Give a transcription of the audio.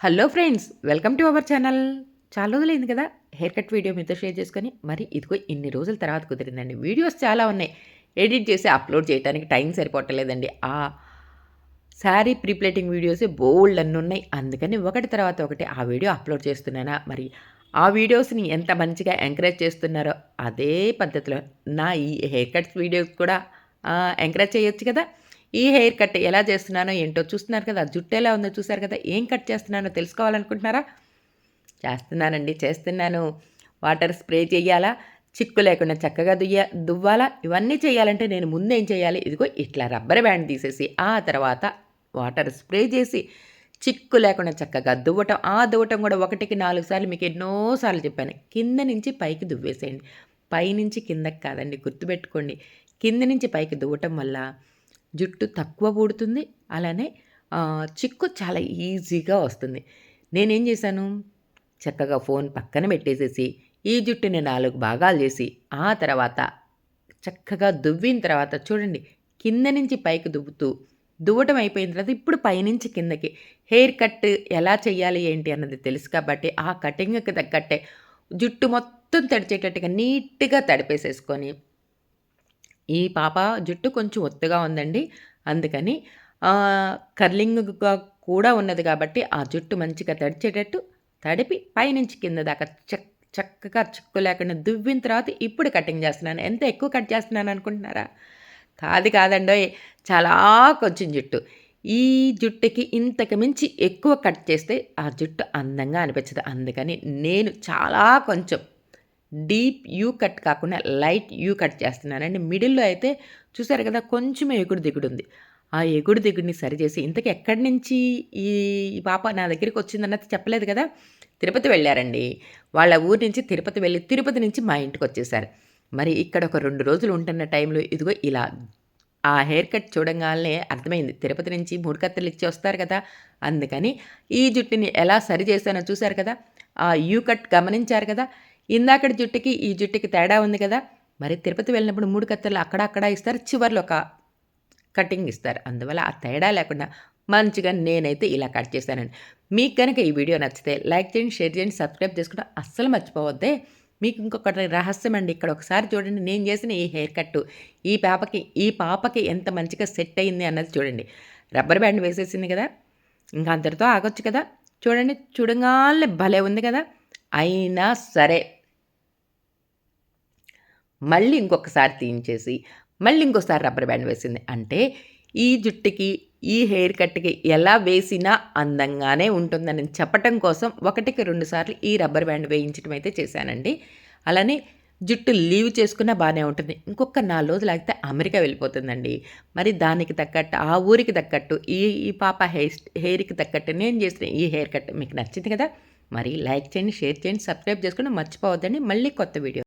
Hello friends welcome to our channel. చాలా రోజులైంది కదా హెయిర్ కట్ వీడియో మీతో షేర్ చేసుకొని మరి ఇదిగో ఇన్ని రోజుల తర్వాత కుదిరిందండి. వీడియోస్ చాలా ఉన్నాయి. ఎడిట్ చేసి అప్లోడ్ చేయడానికి టైం సరిపోవట్లేదండి. ఆ శారీ ప్రీప్లేటింగ్ వీడియోస్ బోల్డ్ అన్నీ ఉన్నాయి. అందుకని ఒకటి తర్వాత ఒకటి ఆ వీడియో అప్లోడ్ చేస్తున్నానా? మరి ఆ వీడియోస్ని ఎంత మంచిగా ఎంకరేజ్ చేస్తున్నారో అదే పద్ధతిలో నా ఈ హెయిర్ కట్స్ వీడియోస్ కూడా ఎంకరేజ్ చేయొచ్చు కదా. ఈ హెయిర్ కట్ ఎలా చేస్తున్నానో ఏంటో చూస్తున్నారు కదా జుట్టు ఎలా ఉందో చూసారు కదా ఏం కట్ చేస్తున్నానో తెలుసుకోవాలనుకుంటున్నారా? చేస్తున్నానండి చేస్తున్నాను. వాటర్ స్ప్రే చేయాలా? చిక్కు లేకుండా చక్కగా దుయ్య దువ్వాలా? ఇవన్నీ చేయాలంటే నేను ముందేం చేయాలి? ఇదిగో ఇట్లా రబ్బర్ బ్యాండ్ తీసేసి ఆ తర్వాత వాటర్ స్ప్రే చేసి చిక్కు లేకుండా చక్కగా దువ్వటం. ఆ దువ్వటం కూడా ఒకటికి నాలుగు సార్లు మీకు ఎన్నోసార్లు చెప్పాను. కింద నుంచి పైకి దువ్వేసేయండి. పైనుంచి కిందకి కాదండి గుర్తుపెట్టుకోండి. కింద నుంచి పైకి దువ్వటం వల్ల జుట్టు తక్కువ ఊడుతుంది అలానే చిక్కు చాలా ఈజీగా వస్తుంది. నేనేం చేశాను? చక్కగా ఫోన్ పక్కన పెట్టేసేసి ఈ జుట్టుని నాలుగు భాగాలు చేసి ఆ తర్వాత చక్కగా దువ్విన తర్వాత చూడండి కింద నుంచి పైకి దువ్వుతూ దువ్వటం అయిపోయిన తర్వాత ఇప్పుడు పైనుంచి కిందకి హెయిర్ కట్ ఎలా చేయాలి ఏంటి అన్నది తెలుసు కాబట్టి ఆ కటింగ్కి తగ్గట్టే జుట్టు మొత్తం తడిచేటట్టుగా నీట్గా తడిపేసేసుకొని ఈ పాప జుట్టు కొంచెం ఒత్తుగా ఉందండి. అందుకని కర్లింగ్గా కూడా ఉన్నది కాబట్టి ఆ జుట్టు మంచిగా తడిచేటట్టు తడిపి పైనుంచి కింద దాకా చక్ చక్కగా చిక్కు లేకుండా దువ్విన తర్వాత ఇప్పుడు కటింగ్ చేస్తున్నాను. ఎంత ఎక్కువ కట్ చేస్తున్నాను అనుకుంటున్నారా? కాదు కాదండో చాలా కొంచెం జుట్టు. ఈ జుట్టుకి ఇంతకు మించి ఎక్కువ కట్ చేస్తే ఆ జుట్టు అందంగా అనిపించదు. అందుకని నేను చాలా కొంచెం డీప్ యూ కట్ కాకుండా లైట్ యూ కట్ చేస్తున్నానండి. మిడిల్లో అయితే చూసారు కదా కొంచెం ఎగుడు దిగుడు ఉంది. ఆ ఎగుడు దిగుడిని సరిచేసి ఇంతకు ఎక్కడి నుంచి ఈ పాప నా దగ్గరికి వచ్చిందన్నది చెప్పలేదు కదా తిరుపతి వెళ్ళారండి. వాళ్ళ ఊరి నుంచి తిరుపతి వెళ్ళి తిరుపతి నుంచి మా ఇంటికి వచ్చేసారు. మరి ఇక్కడ ఒక రెండు రోజులు ఉంటున్న టైంలో ఇదిగో ఇలా ఆ హెయిర్ కట్ చూడంగానే అర్థమైంది. తిరుపతి నుంచి మూడు కత్తెలు ఇచ్చి వస్తారు కదా అందుకని ఈ జుట్టుని ఎలా సరి చేశానో చూశారు కదా ఆ యూ కట్ గమనించారు కదా ఇందాకటి జుట్టుకి ఈ జుట్టుకి తేడా ఉంది కదా? మరి తిరుపతి వెళ్ళినప్పుడు మూడు కత్తెలు అక్కడ అక్కడ ఇస్తారు చివరిలో ఒక కటింగ్ ఇస్తారు. అందువల్ల ఆ తేడా లేకుండా మంచిగా నేనైతే ఇలా కట్ చేశానండి. మీకు కనుక ఈ వీడియో నచ్చితే లైక్ చేయండి షేర్ చేయండి సబ్స్క్రైబ్ చేసుకుంటే అస్సలు మర్చిపోవద్దే. మీకు ఇంకొకటి రహస్యం అండి ఇక్కడ ఒకసారి చూడండి నేను చేసిన ఈ హెయిర్ కట్ ఈ పాపకి ఈ పాపకి ఎంత మంచిగా సెట్ అయింది అన్నది చూడండి. రబ్బర్ బ్యాండ్ వేసేసింది కదా? ఇంకా అంతటితో ఆగొచ్చు కదా? చూడండి చూడగానే భలే ఉంది కదా? అయినా సరే. మళ్ళీ ఇంకొకసారి తీయించేసి మళ్ళీ ఇంకోసారి రబ్బర్ బ్యాండ్ వేసింది. అంటే ఈ జుట్టుకి ఈ హెయిర్ కట్కి ఎలా వేసినా అందంగానే ఉంటుందని చెప్పటం కోసం ఒకటికి రెండు సార్లు ఈ రబ్బర్ బ్యాండ్ వేయించడం అయితే చేశానండి. అలానే జుట్టు లీవ్ చేసుకున్నా బాగానే ఉంటుంది. ఇంకొక నాలుగు రోజులు ఆగితే అమెరికా వెళ్ళిపోతుందండి. మరి దానికి తగ్గట్టు ఆ ఊరికి తగ్గట్టు ఈ ఈ పాప హెయిర్ హెయిర్కి తగ్గట్టు నేను చేసిన ఈ హెయిర్ కట్ మీకు నచ్చింది కదా మరి లైక్ చేయండి షేర్ చేయండి సబ్స్క్రైబ్ చేసుకుని మర్చిపోవద్దండి. మళ్ళీ కొత్త వీడియో